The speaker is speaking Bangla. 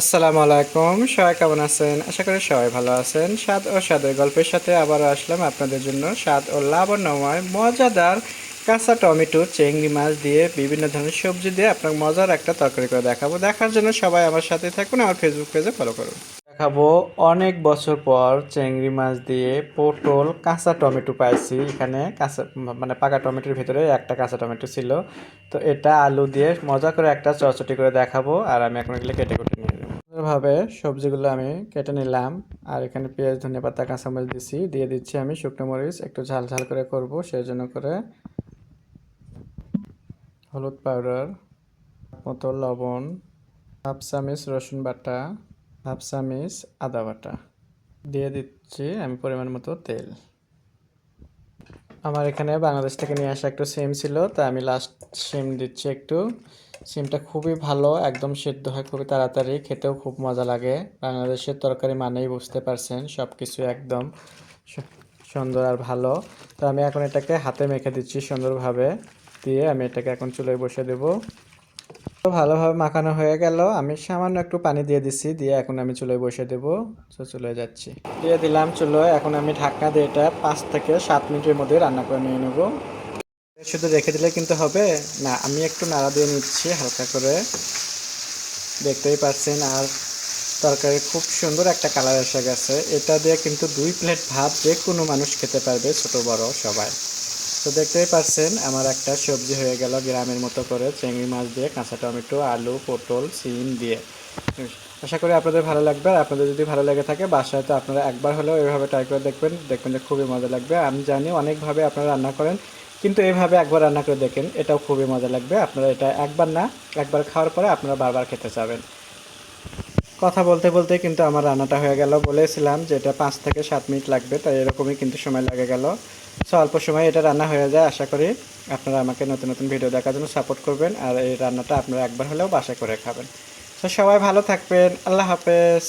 আসসালামু আলাইকুম। সবাই কেমন আছেন? আশা করি সবাই ভালো আছেন। স্বাদ ও স্বাদের গল্পের সাথে আবারও আসলাম আপনাদের জন্য স্বাদ ও লাবণ্যময়, মজাদার কাঁচা টমেটো, চিংড়ি মাছ দিয়ে বিভিন্ন ধরনের সবজি দিয়ে আপনার মজার একটা তরকারি করে দেখাবো। দেখার জন্য সবাই আমার সাথে থাকুন, আমার ফেসবুক পেজে ফলো করুন। দেখাবো, অনেক বছর পর চিংড়ি মাছ দিয়ে পটল, কাঁচা টমেটো পাইছি। এখানে কাঁচা মানে পাকা টমেটোর ভিতরে একটা কাঁচা টমেটো ছিল। তো এটা আলু দিয়ে মজা করে একটা চচটি করে দেখাবো। আর আমি এখন এগুলো কেটে কুটে ভাবে সবজিগুলো আমি কেটে নিলাম। আর এখানে পেঁয়াজ ধনে পাতা, কাঁচামরিচ দিছি। দিয়ে দিচ্ছি আমি শুকনো মরিচ, একটু ঝাল ঝাল করে করব সেই জন্য করে হলুদ পাউডার, মতো লবণ, হাফ চামিচ রসুন বাটা, হাফ চামিচ আদা বাটা। দিয়ে দিচ্ছি আমি পরিমাণ মতো তেল। আমার এখানে বাংলাদেশ থেকে নিয়ে আসা একটু সিম ছিল, তাই আমি লাস্ট সিম দিচ্ছি একটু। সিমটা খুবই ভালো, একদম সেদ্ধ হয়, খুবই তাড়াতাড়ি, খেতেও খুব মজা লাগে। বাংলাদেশের তরকারি মানেই বুঝতে পারছেন সব কিছু একদম সুন্দর আর ভালো। তো আমি এখন এটাকে হাতে মেখে দিচ্ছি সুন্দরভাবে, দিয়ে আমি এটাকে এখন চুলোয় বসে দেবো। তো ভালোভাবে মাখানো হয়ে গেল। আমি সামান্য একটু পানি দিয়ে দিচ্ছি দিয়ে এখন আমি চুলোয় বসে দেবো। তো চুলোয় যাচ্ছি। দিয়ে দিলাম চুলোয়, এখন আমি ঢাকনা দিয়ে এটা পাঁচ থেকে সাত মিনিটের মধ্যে রান্না করে নিয়ে নেব। শুধু রেখে দিলে কিন্তু হবে। না, আমি একটু নাড়া দিয়ে নিচ্ছি হালকা করে। দেখতেই পাচ্ছেন, আর তরকারি খুব সুন্দর একটা কালার এসে গেছে। এটা দিয়ে কিন্তু দুই প্লেট ভাত যে কোনো মানুষ খেতে পারবে, ছোট বড় সবাই। তো দেখতেই পাচ্ছেন আমার একটা সবজি হয়ে গেল গ্রামের মতো করে, চিংড়ি মাছ দিয়ে, কাঁচা টমেটো, আলু, পটল, সিম দিয়ে। আশা করি আপনাদের ভালো লাগবে, আর আপনাদের যদি ভালো লেগে থাকে, বাসায় তো আপনারা একবার হলেও এভাবে ট্রাই করে দেখবেন দেখবেন যে খুবই মজা লাগবে। আমি জানি অনেকভাবে আপনারা রান্না করেন, কিন্তু এইভাবে একবার রান্না করে দেখেন, এটাও খুবই মজা লাগবে। আপনারা এটা একবার না, একবার খাওয়ার পরে আপনারা বারবার খেতে চাবেন। কথা বলতে বলতে কিন্তু আমার রান্নাটা হয়ে গেল। বলেছিলাম যে এটা পাঁচ থেকে সাত মিনিট লাগবে, তাই এরকমই কিন্তু সময় লাগে গেল। সো অল্প সময় এটা রান্না হয়ে যায়, আশা করি আপনারা আমাকে নতুন নতুন ভিডিও দেখার জন্য সাপোর্ট করবেন আর এই রান্নাটা আপনারা একবার হলেও বাসা করে খাবেন। সো সবাই ভালো থাকবেন, আল্লাহ হাফেজ।